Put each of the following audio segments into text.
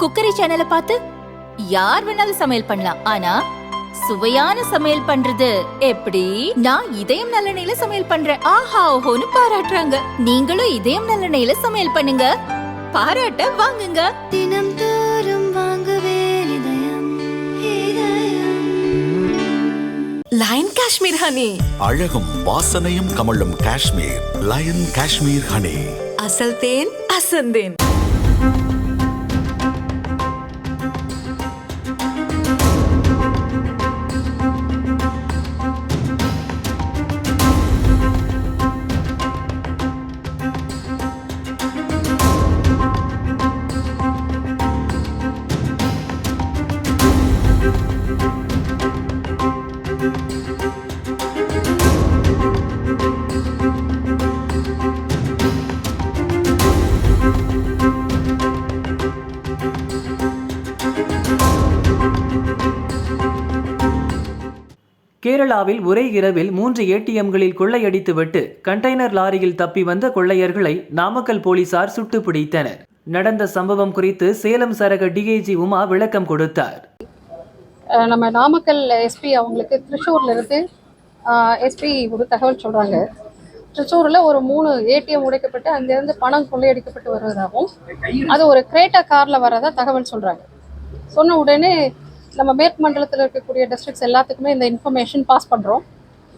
Cookery சேனலை பார்த்து யார் வேணாலும் சமையல் பண்ணலாம். ஆனா சுவையான சமையல் பண்றது எப்படி? நான் இதயம் நல்லெண்ணெயில சமையல் பண்றேன். ஆஹா ஓஹோன்னு பாராட்டுறாங்க. நீங்களும் இதயம் நல்லெண்ணெயில சமையல் பண்ணுங்க. பாராட்ட வாங்குங்க. தினம் தோறும் லயன் காஷ்மீர் ஹனி அழகும் வாசனையும் கமழும் காஷ்மீர். லயன் காஷ்மீர் ஹனி அசல் தேன் அசந்தேன். கேரளாவில் ஒரே இரவில் மூன்று ஏடிஎம்களில் கொள்ளையடித்துவிட்டு கண்டெய்னர் லாரியில் தப்பி வந்த கொள்ளையர்களை நாமக்கல் போலீசார் சுட்டு பிடித்தனர் நடந்த சம்பவம் குறித்து சேலம் சரக டிஐஜி உமா விளக்கம் கொடுத்தார். நம்ம நாமக்கல் எஸ்பி அவங்களுக்கு திருச்சூர்ல இருந்து எஸ்பி ஒரு தகவல் சொல்றாங்க. திருச்சூர்ல ஒரு மூணு ஏடிஎம் உடைக்கப்பட்டு அங்கிருந்து பணம் கொள்ளையடிக்கப்பட்டு வருவதாகவும் அது ஒரு கிரேட்டா கார்ல வரதா தகவல் சொல்றாங்க. சொன்ன உடனே நம்ம மேற்கு மண்டலத்தில் இருக்கக்கூடிய டிஸ்ட்ரிக்ஸ் எல்லாத்துக்குமே இந்த இன்ஃபர்மேஷன் பாஸ் பண்ணுறோம்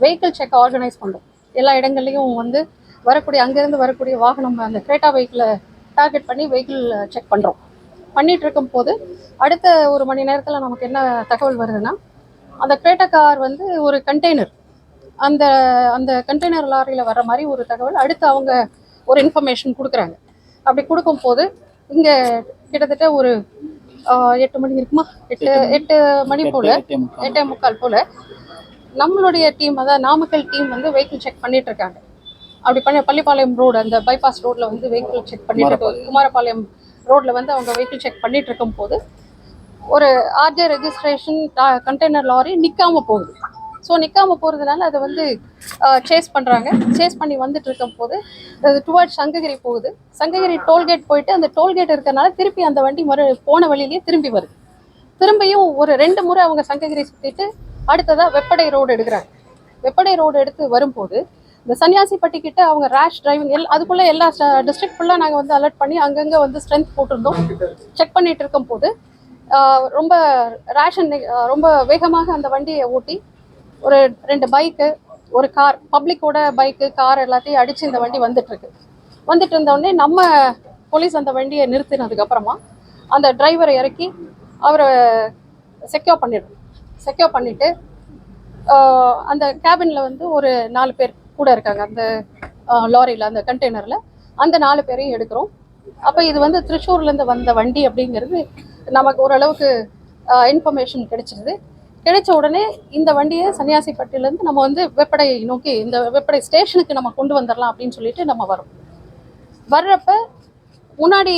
வெஹிக்கிள் செக் ஆர்கனைஸ் பண்ணுறோம் எல்லா இடங்கள்லையும் வந்து வரக்கூடிய அங்கேருந்து வரக்கூடிய வாகனம் அந்த கிரேட்டா வெஹிக்கிளை டார்கெட் பண்ணி வெஹிக்கிள் செக் பண்ணுறோம் பண்ணிகிட்டு இருக்கும் போது அடுத்த ஒரு மணி நேரத்தில் நமக்கு என்ன தகவல் வருதுன்னா அந்த கிரேட்டா கார் வந்து ஒரு கண்டெய்னர் அந்த அந்த கண்டெய்னர் லாரியில் வர மாதிரி ஒரு தகவல் அடுத்து அவங்க ஒரு இன்ஃபர்மேஷன் கொடுக்குறாங்க. அப்படி கொடுக்கும்போது இங்கே கிட்டத்தட்ட ஒரு எட்டு மணி இருக்குமா? எட்டு எட்டு மணி. போல். எட்டே முக்கால். போல். நம்மளுடைய டீம் அதாவது நாமக்கல் டீம் வந்து வெஹிக்கிள் செக் பண்ணிட்டு இருக்காங்க. அப்படி பண்ணி பள்ளிப்பாளையம் ரோடு அந்த பைபாஸ் ரோட்ல வந்து வெஹிக்கிள் செக் பண்ணிட்டு இருக்க. குமாரபாளையம் ரோட்ல வந்து அவங்க வெஹிக்கிள் செக் பண்ணிட்டு இருக்கும் போது ஒரு ஆர்ஜே ரெஜிஸ்ட்ரேஷன் கண்டெய்னர் லாரி நிக்காம போகுது. ஸோ நிற்காம போகிறதுனால அதை வந்து சேஸ் பண்ணுறாங்க சேஸ் பண்ணி வந்துட்டு இருக்கும் போது அது சங்ககிரி போகுது. சங்ககிரி டோல்கேட் போயிட்டு அந்த டோல்கேட் இருக்கிறனால திருப்பி அந்த வண்டி மறு போன வழியிலேயே திரும்பி வருது. திரும்பியும் ஒரு ரெண்டு முறை அவங்க சங்ககிரி சுற்றிட்டு அடுத்ததாக வெப்படை ரோடு எடுக்கிறாங்க. வெப்படை ரோடு எடுத்து வரும்போது இந்த சன்னியாசிப்பட்டி கிட்ட அவங்க ரேஷ் டிரைவிங் எல் அதுக்குள்ளே எல்லா டிஸ்ட்ரிக்ட் ஃபுல்லாக நாங்கள் வந்து அலர்ட் பண்ணி அங்கங்கே வந்து ஸ்ட்ரென்த் போட்டிருந்தோம். செக் பண்ணிட்டு இருக்கும் போது ரொம்ப ரேஷன் ரொம்ப வேகமாக அந்த வண்டியை ஓட்டி ஒரு ரெண்டு பைக்கு ஒரு கார் பப்ளிக்கோட பைக்கு கார் எல்லாத்தையும் அடித்து இந்த வண்டி வந்துட்டுருக்கு. வந்துட்டு இருந்தோடனே நம்ம போலீஸ் அந்த வண்டியை நிறுத்தினதுக்கப்புறமா அந்த டிரைவரை இறக்கி அவரை செக்யூர் பண்ணிடுறோம் செக்யூர் பண்ணிவிட்டு அந்த கேபினில் வந்து ஒரு நாலு பேர் கூட இருக்காங்க. அந்த லாரியில் அந்த கண்டெய்னரில் அந்த நாலு பேரையும் எடுக்கிறோம். அப்போ இது வந்து திருச்சூர்லேருந்து வந்த வண்டி அப்படிங்கிறது நமக்கு ஓரளவுக்கு இன்ஃபர்மேஷன் கிடைச்சிருது. கிடைச்ச உடனே இந்த வண்டியை சன்னியாசிப்பட்டிலேருந்து நம்ம வந்து வெப்படை நோக்கி இந்த வெப்படை ஸ்டேஷனுக்கு நம்ம கொண்டு வந்துடலாம் அப்படின்னு சொல்லிட்டு நம்ம வரோம் வர்றப்ப முன்னாடி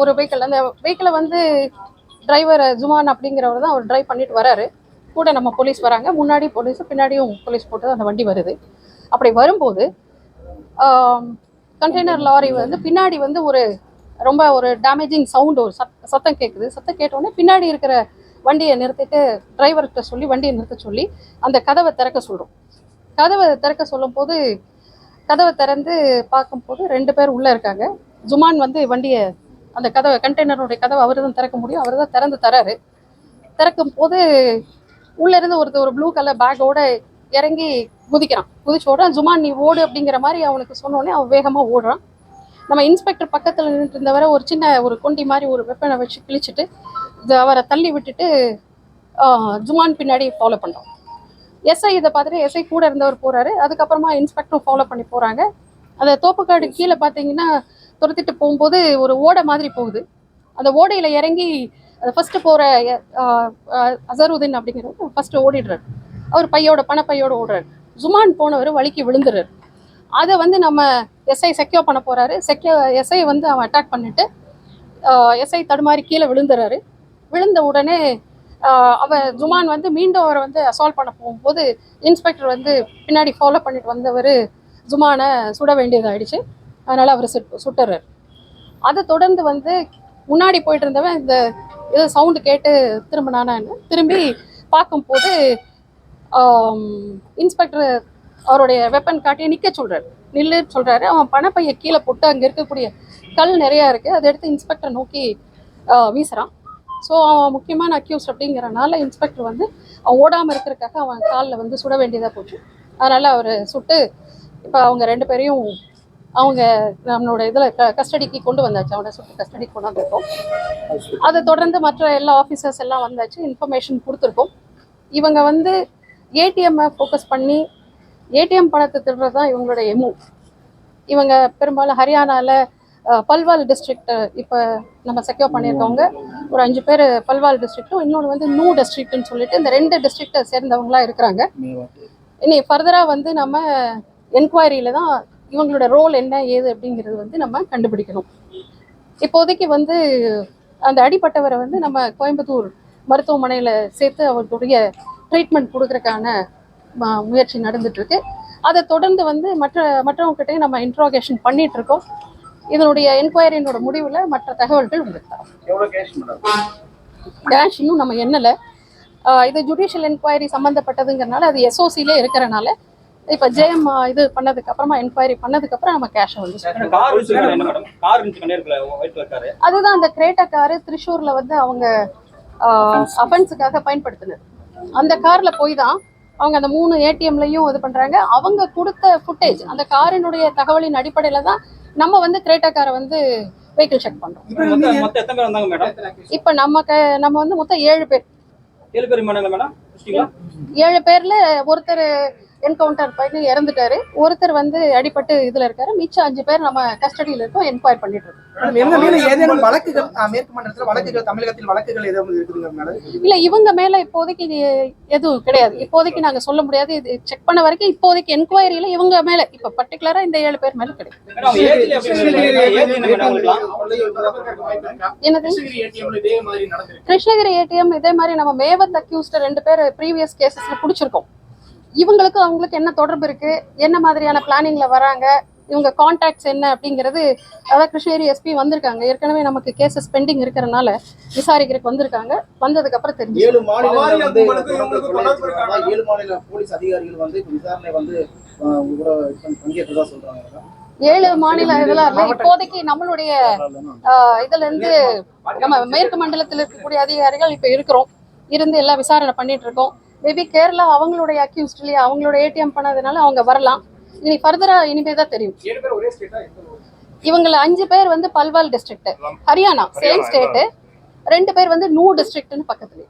ஒரு வெஹிக்கிள் அந்த வெஹிக்கிளை வந்து டிரைவர் ஜுமான் அப்படிங்கிறவர் தான் அவர் டிரைவ் பண்ணிட்டு வராரு. கூட நம்ம போலீஸ் வராங்க. முன்னாடி போலீஸ் பின்னாடியும் போலீஸ் போட்டு அந்த வண்டி வருது. அப்படி வரும்போது கண்டெய்னர் லாரி வந்து பின்னாடி வந்து ஒரு ரொம்ப ஒரு டேமேஜிங் சவுண்ட் ஒரு சத் சத்தம் கேட்குது சத்தம் கேட்டோடனே பின்னாடி இருக்கிற வண்டியை நிறுத்திட்டு டிரைவர்கிட்ட சொல்லி வண்டியை நிறுத்த சொல்லி அந்த கதவை திறக்க சொல்கிறோம் கதவை திறக்க சொல்லும்போது கதவை திறந்து பார்க்கும்போது ரெண்டு பேர் உள்ளே இருக்காங்க. ஜுமான் வந்து வண்டியை அந்த கதவை கண்டெய்னருடைய கதவை அவர் தான் திறக்க முடியும். அவர் தான் திறந்து தராரு. திறக்கும் போது உள்ளேருந்து ஒருத்தர் ஒரு ப்ளூ கலர் பேக்கோட இறங்கி குதிக்கிறான். குதிச்ச ஓடுறான் ஜுமான் நீ ஓடு அப்படிங்கிற மாதிரி அவனுக்கு சொன்னோடனே அவன் வேகமாக ஓடுறான். நம்ம இன்ஸ்பெக்டர் பக்கத்தில் நின்றுட்டு இருந்தவரை ஒரு சின்ன ஒரு கொண்டி மாதிரி ஒரு வெப்பனை வச்சு கிழிச்சிட்டு அவரை தள்ளி விட்டுட்டு ஜுமான் பின்னாடி ஃபாலோ பண்ணுறோம் எஸ்ஐ இதை பார்த்துட்டு எஸ்ஐ கூட இருந்தவர் போறாரு. அதுக்கப்புறமா இன்ஸ்பெக்டரும் ஃபாலோ பண்ணி போறாங்க. அந்த தோப்புக்காடு கீழே பார்த்தீங்கன்னா துரத்திட்டு போகும்போது ஒரு ஓடை மாதிரி போகுது. அந்த ஓடையில இறங்கி போற அஹ், அஹ், அசருதீன் அப்படிங்கிறவர் ஃபர்ஸ்ட் ஓடிடுறாரு. அவர் பையோட பணப்பையோட ஓடுறாரு. ஜுமான் போனவர் வலிக்கு விழுந்துறாரு. அதை வந்து நம்ம எஸ்ஐ செக்யூர் பண்ண போறாரு. செக்யூ எஸ்ஐ வந்து அவன் அட்டாக் பண்ணிட்டு எஸ்ஐ தடுமாறி கீழே விழுந்துறாரு. விழுந்த உடனே அவன் அவர் ஜுமான் வந்து மீண்டும் அவரை வந்து அசால்ட் பண்ண போகும்போது இன்ஸ்பெக்டர் வந்து பின்னாடி ஃபாலோ பண்ணிட்டு வந்தவர் ஜுமானை சுட வேண்டியதாயிடுச்சு. அதனால் அவர் சுட் சுட்டுறாரு. அதை தொடர்ந்து வந்து முன்னாடி போயிட்டு இருந்தவன் இந்த இது சவுண்டு கேட்டு திரும்பினானான்னு திரும்பி பார்க்கும்போது இன்ஸ்பெக்டர் அவருடைய வெப்பன் காட்டி நிற்க சொல்கிறார் நில்லு சொல்கிறாரு அவன் பணப்பையை கீழே போட்டு அங்கே இருக்கக்கூடிய கல் நிறையா இருக்குது அதை எடுத்து இன்ஸ்பெக்டர் நோக்கி வீசுகிறான் ஸோ அவன் முக்கியமான அக்யூஸ் அப்படிங்கிறனால இன்ஸ்பெக்டர் வந்து அவன் ஓடாமல் இருக்கிறதுக்காக அவன் காலில் வந்து சுட வேண்டியதாக போச்சு. அதனால் அவர் சுட்டு இப்போ அவங்க ரெண்டு பேரையும் அவங்க நம்மளோட இதில் க கஸ்டடிக்கு கொண்டு வந்தாச்சு. அவனை சுட்டு கஸ்டடிக்கு கொண்டு வந்திருக்கோம். அதை தொடர்ந்து மற்ற எல்லா ஆஃபீஸர்ஸ் எல்லாம் வந்தாச்சு. இன்ஃபர்மேஷன் கொடுத்துருக்கோம். இவங்க வந்து ஏடிஎம்மை ஃபோக்கஸ் பண்ணி ஏடிஎம் பணத்தை திருடுறது தான் இவங்களோட எமு இவங்க பெரும்பாலும் ஹரியானாவில் பல்வால் டிஸ்ட்ரிக்ட் இப்போ நம்ம செக்யூர் பண்ணியிருக்கவங்க ஒரு அஞ்சு பேர் பல்வால் டிஸ்ட்ரிக்ட்டும் இன்னொன்று வந்து நூ டிஸ்ட்ரிக்ட்னு சொல்லிட்டு இந்த ரெண்டு டிஸ்ட்ரிக்டை சேர்ந்தவங்களாம் இருக்கிறாங்க. இனி ஃபர்தராக வந்து நம்ம என்கொயரியில் தான் இவங்களோட ரோல் என்ன ஏது அப்படிங்கிறது வந்து நம்ம கண்டுபிடிக்கணும். இப்போதைக்கு வந்து அந்த அடிப்பட்டவரை வந்து நம்ம கோயம்புத்தூர் மருத்துவமனையில் சேர்த்து அவர்களுடைய ட்ரீட்மெண்ட் கொடுக்குறதுக்கான முயற்சி நடந்துட்டு இருக்கு. அதை தொடர்ந்து வந்து மற்ற மற்றவங்ககிட்டயும் நம்ம இன்ட்ரோகேஷன் பண்ணிட்டு இருக்கோம். இதனுடைய என்கொயரியினோட முடிவில் மற்ற தகவல்கள் உங்களுக்கு தரோம். கேஷ் இன்னும் நம்ம எண்ணல. இது ஜுடிஷியல் என்கொயரி சம்மந்தப்பட்டதுங்கிறனால அது எஸ்ஓசிலே இருக்கிறனால இப்போ ஜெயம் இது பண்ணதுக்கு அப்புறமா என்கொயரி பண்ணதுக்கு அப்புறம் நம்ம கேஷை வந்து அதுதான் அந்த கிரேட்டா காரு திருஷூர்ல வந்து அவங்க அஃபென்ஸுக்காக பயன்படுத்தினது. அந்த கார்ல போய் தான் அவங்க அந்த மூணு ஏடிஎம்லையும் இது பண்றாங்க. அவங்க கொடுத்த ஃபுட்டேஜ் அந்த காரினுடைய தகவலின் அடிப்படையில தான் நம்ம வந்து கிரேட்டா காரை வந்து வெஹிக்கிள் செக் பண்றோம். இப்போ நம்ம நம்ம வந்து மொத்தம் ஏழு பேர். ஏழு பேர் ஏழு பேர்ல ஒருத்தர் என்கவுண்டர் பண்ணி இறந்துட்டாரு. ஒருத்தர் வந்து அடிபட்டு இதுல இருக்காரு. மிச்சம் அஞ்சு பேர் நம்ம கஸ்டடியில இருக்கோம் என்கொயர் பண்ணிட்டு இருக்கோம். ஏதேனும் வழக்குகள் மேற்கு மண்டலத்துல வழக்குகள் தமிழகத்தில் வழக்குகள் ஏதாவது இருக்குதுங்க இல்ல இவங்க மேல இப்போதைக்கு இது எதுவும் கிடையாது. இப்போதைக்கு நாங்க சொல்ல முடியாது. இது செக் பண்ண வரைக்கும் இப்போதைக்கு என்கொயரியில இவங்க மேல இப்ப பர்டிகுலரா இந்த ஏழு பேர் மேல கிடையாது. என்னது? ஏடிஎம்ல இதே மாதிரி நடந்திருக்கு. கிருஷ்ணகிரி ஏடிஎம் இதே மாதிரி நம்ம மேவத் அக்யூஸ்ட் ரெண்டு பேர் ப்ரீவியஸ் கேசஸ்ல பிடிச்சிருக்கோம். இவங்களுக்கு அவங்களுக்கு என்ன தொடர்பு இருக்கு? என்ன மாதிரியான பிளானிங்ல வராங்க? இவங்க கான்டாக்ட்ஸ் என்ன அப்படிங்கிறது அதாவது கிருஷ்ணகிரி எஸ்பி வந்திருக்காங்க. ஏற்கனவே நமக்கு கேசஸ் பெண்டிங் இருக்கிறனால விசாரிக்கிறதுக்கு வந்திருக்காங்க. வந்ததுக்கு அப்புறம் தெரிஞ்சு ஏழு மாநில போலீஸ் அதிகாரிகள் வந்து விசாரணை வந்து பங்கேற்றதா சொல்றாங்க. ஏழு மாநில இதெல்லாம் இல்ல இப்போதைக்கு நம்மளுடைய ஆஹ், இதுல இருந்து நம்ம மேற்கு மண்டலத்தில் இருக்கக்கூடிய அதிகாரிகள் இப்ப இருக்கிறோம். இருந்து எல்லாம் விசாரணை பண்ணிட்டு இருக்கோம். மேபி கேரளா அவங்களுடைய அக்யூஸ்ட்லயே அவங்களோட ஏடிஎம் பண்ணதுனால அவங்க வரலாம். இனி ஃபர்தரா இனிமே தான் தெரியும். ஸ்டேட்டா இவங்கள அஞ்சு பேர் வந்து Palwal district Haryana same state ரெண்டு பேர் வந்து நூ டிஸ்ட்ரிக்ட்னு நடந்திருக்கு.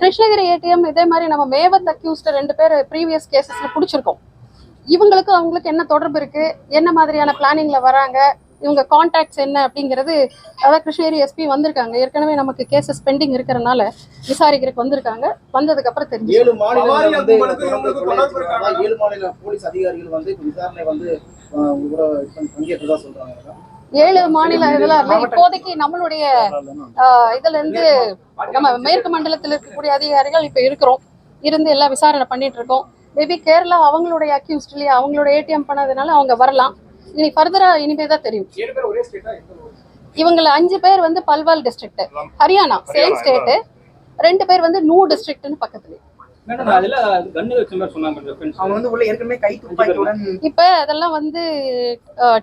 கிருஷ்ணகிரி ஏடிஎம் இதே மாதிரி நம்ம மேவத் அக்யூஸ்ட் ரெண்டு பேர் ப்ரீவியஸ் கேசஸ்ல பிடிச்சிருக்கோம். இவங்களுக்கு அவங்களுக்கு என்ன தொடர்பு இருக்கு? என்ன மாதிரியான பிளானிங்ல வராங்க? இவங்க கான்டாக்ட்ஸ் என்ன அப்படிங்கிறது அதாவது கிருஷ்ணகிரி எஸ்பி வந்திருக்காங்க. ஏற்கனவே நமக்கு கேசஸ் பெண்டிங் இருக்கிறனால விசாரிக்கிறதுக்கு வந்திருக்காங்க. வந்ததுக்கு அப்புறம் தெரிஞ்சு ஏழு மாநில போலீஸ் அதிகாரிகள் வந்து விசாரணை வந்து பங்கேற்றதா சொல்றாங்க. ஏழு மாநில இதெல்லாம் இல்ல இப்போதைக்கு நம்மளுடைய இதுல இருந்து நம்ம மேற்கு மண்டலத்தில் இருக்கக்கூடிய அதிகாரிகள் இப்ப இருக்கிறோம். இருந்து எல்லாம் விசாரணை பண்ணிட்டு இருக்கோம். மேபி கேரளா அவங்களுடைய அக்யூஸ்ட்லயே அவங்களோட ஏடிஎம் பண்ணதுனால அவங்க வரலாம். இனி ஃபர்தரா இனிமே தான் தெரியும். இவங்கள அஞ்சு பேர் வந்து Palwal district Haryana same state ரெண்டு பேர் வந்து நூ டிஸ்ட்ரிக்ட்னு துப்பாக்கியுடன் இப்ப அதெல்லாம் வந்து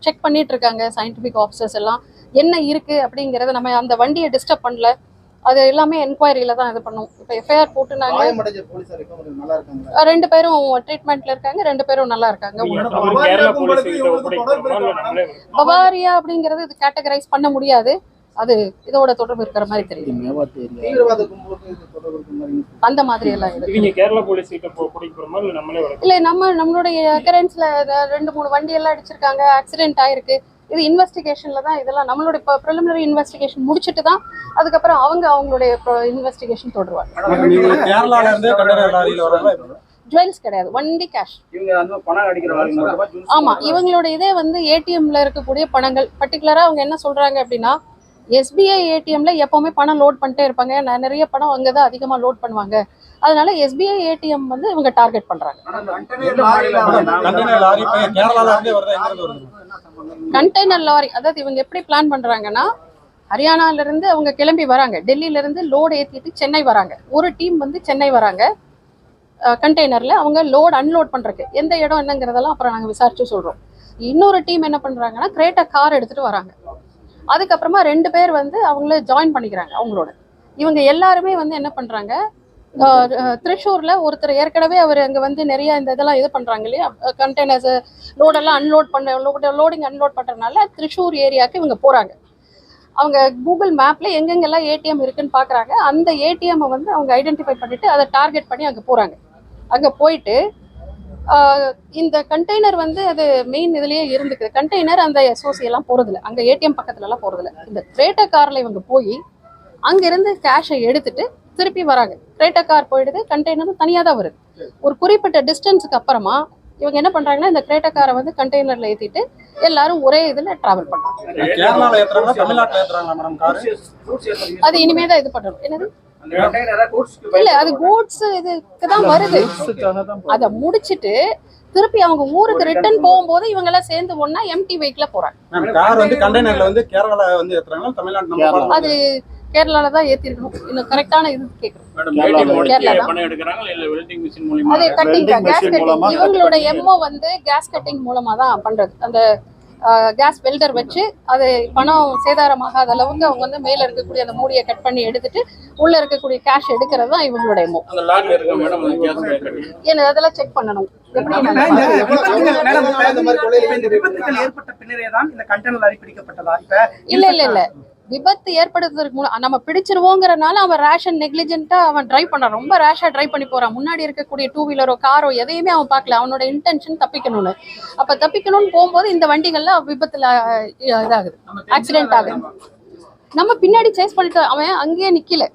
செக் பண்ணிட்டு இருக்காங்க சயின்டிபிக் ஆஃபீஸர்ஸ் எல்லாம். என்ன இருக்கு அப்படிங்கறத நம்ம அந்த வண்டியை டிஸ்டர்ப் பண்ணல. அது எல்லாமே என்கொயரியில தான் இது பண்ணும். இப்போ எஃப்ஐஆர் போட்டு நாங்க காயமடைஞ்ச போலீசார் இப்போ நல்லா இருக்காங்க அஹ், ரெண்டு பேரும் ட்ரீட்மெண்ட்ல இருக்காங்க ரெண்டு பேரும் நல்லா இருக்காங்க. பவாரியா அப்படிங்கறது இது கேட்டகரைஸ் பண்ண முடியாது. அது இதோட தொடர்பு இருக்கிற மாதிரி தெரியும் தீவிரவாத கும்பலுக்கு இது தொடர்பு இருக்கிற மாதிரி அந்த மாதிரி எல்லாம் இல்ல நம்மளே வளர்க்க இல்ல நம்ம நம்மளுடைய அக்கரன்ஸ்ல ரெண்டு மூணு வண்டி எல்லாம் அடிச்சிருக்காங்க. ஆக்சிடென்ட் ஆயிருக்கு. இது இன்வெஸ்டிகேஷன்ல தான் இதெல்லாம் நம்மளுடைய ப்ரிலிமினரி இன்வெஸ்டிகேஷன் முடிச்சிட்டு தான் அதுக்கப்புறம் அவங்க அவங்களுடைய இன்வெஸ்டிகேஷன் தொடருவாங்க. ஜுவல்ஸ் கிடையாது ஒன்லி கேஷ் ஆமா. இவங்களோட இதே வந்து ஏடிஎம்ல இருக்கக்கூடிய பணங்கள். பர்டிகுலரா அவங்க என்ன சொல்றாங்க அப்படின்னா எஸ்பிஐ ஏடிஎம்ல எப்பவுமே பணம் லோட் பண்ணிட்டே இருப்பாங்க. நிறைய பணம் அங்கே தான் அதிகமா லோட் பண்ணுவாங்க. அதனால எஸ்பிஐ ஏடிஎம் வந்து இவங்க டார்கெட் பண்றாங்க. கண்டனர் லாரி இப்ப கேரளால இருந்தே வருதா? எங்க இருந்து வருது? கண்டெய்னர் லாரி அதாவது இவங்க எப்படி பிளான் பண்றாங்கன்னா ஹரியானால இருந்து அவங்க கிளம்பி வராங்க. டெல்லியில இருந்து லோடு ஏத்திட்டு சென்னை வராங்க. ஒரு டீம் வந்து சென்னை வராங்க. கண்டெய்னர்ல அவங்க லோட் அன்லோட் பண்றதுக்கு. எந்த இடம் என்னங்கிறதெல்லாம் அப்புறம் நாங்க விசாரிச்சு சொல்றோம். இன்னொரு டீம் என்ன பண்றாங்கன்னா கிரேட்டா கார் எடுத்துட்டு வராங்க. அதுக்கப்புறமா ரெண்டு பேர் வந்து அவங்கள ஜாயின் பண்ணிக்கிறாங்க அவங்களோட. இவங்க எல்லாருமே வந்து என்ன பண்ணுறாங்க திருஷூரில் ஒருத்தர் ஏற்கனவே அவர் அங்கே வந்து நிறைய இந்த இதெல்லாம் இது பண்ணுறாங்க இல்லையா? கண்டெய்னர்ஸ் லோடெல்லாம் அன்லோட் பண்ண லோடிங் அன்லோட் பண்ணுறதுனால திருஷூர் ஏரியாவுக்கு இவங்க போகிறாங்க அவங்க கூகுள் மேப்பில் எங்கெங்கெல்லாம் ஏடிஎம் இருக்குன்னு பார்க்குறாங்க அந்த ஏடிஎம்மை வந்து அவங்க ஐடென்டிஃபை பண்ணிவிட்டு அதை டார்கெட் பண்ணி அங்கே போகிறாங்க அங்கே போயிட்டு இந்த கண்டெய்னர் வந்து அது மெயின் இதுலயே இருந்துக்குது. கண்டெய்னர் அந்த எஸ்ஓசி எல்லாம் போறதில்ல. அங்க ஏடிஎம் பக்கத்துல எல்லாம் போறதில்ல. இந்த கிரேட்டா கார்ல இவங்க போய் அங்க இருந்து கேஷை எடுத்துட்டு திருப்பி வராங்க. கிரேட்டா கார் போயிடுது கண்டெய்னரும் தனியா தான் வருது. ஒரு குறிப்பிட்ட டிஸ்டன்ஸுக்கு அப்புறமா இவங்க என்ன பண்றாங்கன்னா இந்த கிரேட்டா காரை வந்து கண்டெய்னர்ல ஏத்திட்டு எல்லாரும் ஒரே இதுல டிராவல் பண்றாங்க. அது இனிமே தான் இது பண்ணணும் என்னது? இல்ல அது கூட்ஸ் இதுக்கு தான் வருது. அத முடிச்சிட்டு திருப்பி அவங்க ஊருக்கு ரிட்டர்ன் போகும்போது இவங்க எல்லாம் சேர்ந்து ஒண்ணா எம்டி வெஹிக்கிள போறாங்க. மேம் கார் வந்து கண்டெய்னர்ல வந்து கேரளால வந்து ஏத்துறாங்களா? தமிழ்நாட்டு நம்ம பாரம்பரியம் அது கேரளால தான் ஏத்திருக்கணும். இன்னும் கரெக்டான இது கேக்குறோம் அது கட்டிங் கேஸ் கட்டிங் இவங்களோட எம்ஓ வந்து கேஸ் கட்டிங் மூலமா தான் பண்றது. அந்த கேஸ் வெல்டர் வச்சு அது பணம் சேதாரமாகாத அளவுக்கு அவங்க வந்து மேல இருக்கக்கூடிய அந்த மூடியை கட் பண்ணி எடுத்துட்டு உள்ள இருக்கக்கூடிய கேஷ் எடுக்கிறது தான் இவங்களோட எம்ஓ அந்த லாட்ல இருக்க மேடம் அந்த கேஸ் கட்டி ஏன்னா அதெல்லாம் செக் பண்ணணும் இல்ல இல்ல இல்ல விபத்து ஏற்படுத்துறதுக்கு மூலம் நம்ம பிடிச்சிருவோங்கிறனால அவன் ரேஷன் நெக்லிஜென்ட்டா அவன் டிரைவ் பண்றான் ரொம்ப ரேஷா டிரைவ் பண்ணி போறான். முன்னாடி இருக்கக்கூடிய டூ வீலரோ காரோ எதையுமே அவன் பார்க்கல. அவனோட இன்டென்ஷன் தப்பிக்கணும்னு. அப்ப தப்பிக்கணும்னு போகும்போது இந்த வண்டிகள்ல விபத்துல இதாகுது. ஆக்சிடென்ட் ஆகுது. நம்ம பின்னாடி சேஸ் பண்ணிட்டு அவன் அங்கேயே நிக்கல.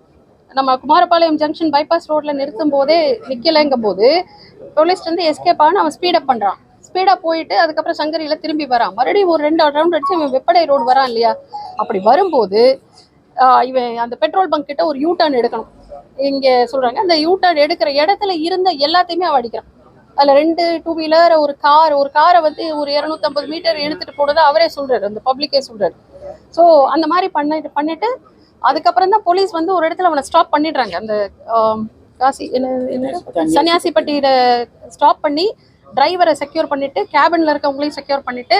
நம்ம குமாரபாளையம் ஜங்ஷன் பைபாஸ் ரோட்ல நிறுத்தும் போதே நிக்கலைங்கும் போது போலீஸ் வந்து எஸ்கேப் ஆகணும் அவன் ஸ்பீடப் பண்றான். ஸ்பீடா போயிட்டு அதுக்கப்புறம் சங்கரியில திரும்பி வரான் மறுபடியும் ஒரு ரெண்டு ரவுண்ட் அடிச்சு இவன் வெப்படை ரோடு வரான் இல்லையா? அப்படி வரும்போது இவன் அந்த பெட்ரோல் பங்க் கிட்ட ஒரு யூ டர்ன் எடுக்கணும். இங்க சொல்றாங்க அந்த யூ டர்ன் எடுக்கிற இடத்துல இருந்த எல்லாத்தையுமே அவன் அடிக்கிறான். அதுல ரெண்டு டூ வீலர் ஒரு கார் ஒரு காரை வந்து ஒரு 250 மீட்டர் எடுத்துட்டு போனதை அவரே சொல்றாரு அந்த பப்ளிக்கே சொல்றாரு. ஸோ அந்த மாதிரி பண்ணிட்டு பண்ணிட்டு அதுக்கப்புறம் தான் போலீஸ் வந்து ஒரு இடத்துல அவனை ஸ்டாப் பண்ணிடுறாங்க. அந்த காசி என்ன என்ன சன்னியாசிப்பட்டியில ஸ்டாப் பண்ணி டிரைவரை செக்யூர் பண்ணிட்டு கேபின்ல இருக்கவங்களையும் செக்யூர் பண்ணிட்டு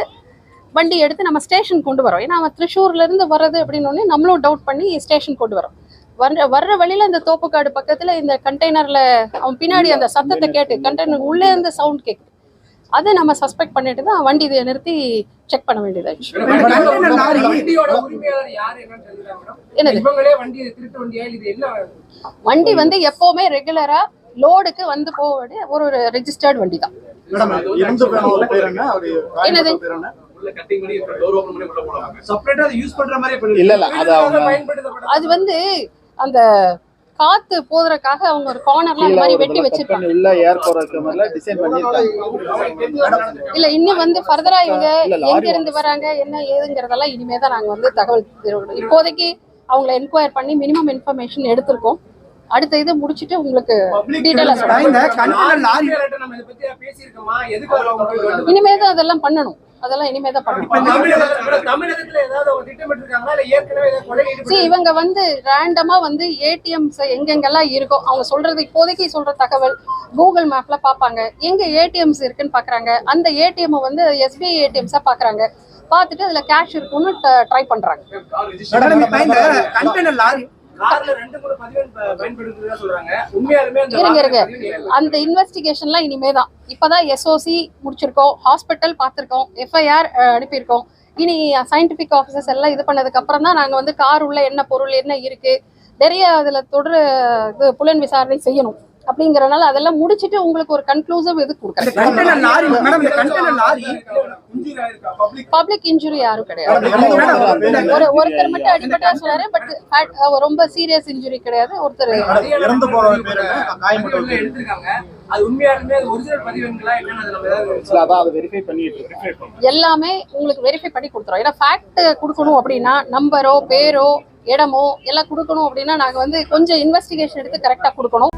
வண்டி எடுத்து நம்ம ஸ்டேஷன் கொண்டு வரோம். ஏன்னா அவன் திருச்சூர்ல இருந்து வர்றது அப்படின்னு நம்மளும் டவுட் பண்ணி ஸ்டேஷன் கொண்டு வரோம். வர்ற வர்ற வழியில இந்த தோப்புக்காடு பக்கத்துல இந்த கண்டெய்னர்ல அவன் பின்னாடி அந்த சத்தத்தை கேட்டு கண்டெய்னர் உள்ளே இருந்து சவுண்ட் கேக்குது. அதை நம்ம சஸ்பெக்ட் பண்ணிட்டு தான் வண்டி இதை நிறுத்தி செக் பண்ண இவங்களே வண்டி திருட்டு வண்டியா? இல்ல இது என்ன வண்டி வந்து எப்பவுமே ரெகுலரா லோடுக்கு வந்து போக வேண்டிய ஒரு ரெஜிஸ்டர்ட் வண்டி தான் இறந்து போனவர் பேர் என்ன? அவரு என்னது? பேர் என்ன? செப்பரேட்டா அதை யூஸ் பண்ற மாதிரி இல்ல இல்ல அது அவங்க பயன்படுத்தப்பட்ட அது வந்து அந்த காத்து போதுறதுக்காக அவங்க ஒரு கார்னர்ல அந்த மாதிரி வெட்டி வச்சிருப்பாங்க. உள்ள ஏர் போற மாதிரி டிசைன் இல்ல இன்னும் வந்து ஃபர்தரா இவங்க எங்க இருந்து வராங்க என்ன ஏதுங்கிறதெல்லாம் இனிமே தான் நாங்க வந்து தகவல் தெரிவிக்கணும். இப்போதைக்கு அவங்கள என்கொயர் பண்ணி மினிமம் இன்ஃபர்மேஷன் எடுத்திருக்கோம். அடுத்த இதை முடிச்சிட்டு உங்களுக்கு இனிமே தான் அதெல்லாம் பண்ணணும். அதெல்லாம் இனிமே தான் பண்ணணும். See, இவங்க வந்து ரேண்டமா வந்து ஏடிஎம்ஸ் எங்கெங்கெல்லாம் இருக்கோ அவங்க சொல்றது இப்போதைக்கு சொல்ற தகவல் கூகுள் மேப்ல பாப்பாங்க எங்க ஏடிஎம்ஸ் இருக்குன்னு பாக்குறாங்க அந்த ஏடிஎம் வந்து எஸ்பிஐ ஏடிஎம்ஸா பாக்குறாங்க பார்த்துட்டு அதுல கேஷ் இருக்குன்னு ட்ரை பண்றாங்க. இருங்க. அந்த இன்வெஸ்டிகேஷன்லாம் இனிமே தான் இப்பதான் எஸ்ஓசி முடிச்சிருக்கோம். ஹாஸ்பிட்டல் பார்த்துருக்கோம். எஃப்ஐஆர் அனுப்பியிருக்கோம். இனி சயின்டிபிக் ஆஃபீஸர்ஸ் எல்லாம் இது பண்ணதுக்கு அப்புறம் தான் நாங்க வந்து கார் உள்ள என்ன பொருள் என்ன இருக்கு நிறைய அதுல தொடர் இது புலன் விசாரணை செய்யணும். அப்படிங்கறதுனால அதெல்லாம் முடிச்சிட்டு உங்களுக்கு ஒரு கன்க்ளூசிவ் இது கொடுக்குறேன். கண்டெய்னர் லாரி மேடம் இந்த கண்டெய்னர் லாரி. இன்ஜின் ஆயிருக்கா பப்ளிக் பப்ளிக் இன்ஜுரி யாரும் கிடையாது. ஒரு ஒருத்தர் மட்டும் அடிபட்டா சொன்னாரு பட் ரொம்ப சீரியஸ் இன்ஜுரி கிடையாது. ஒருத்தர் எல்லாமே உங்களுக்கு வெரிஃபை பண்ணி கொடுத்துரும் ஏன்னா ஃபேக்ட் கொடுக்கணும் அப்படின்னா நம்பரோ பேரோ இடமோ எல்லாம் கொடுக்கணும் அப்படின்னா நாங்க வந்து கொஞ்சம் இன்வெஸ்டிகேஷன் எடுத்து கரெக்டா கொடுக்கணும்.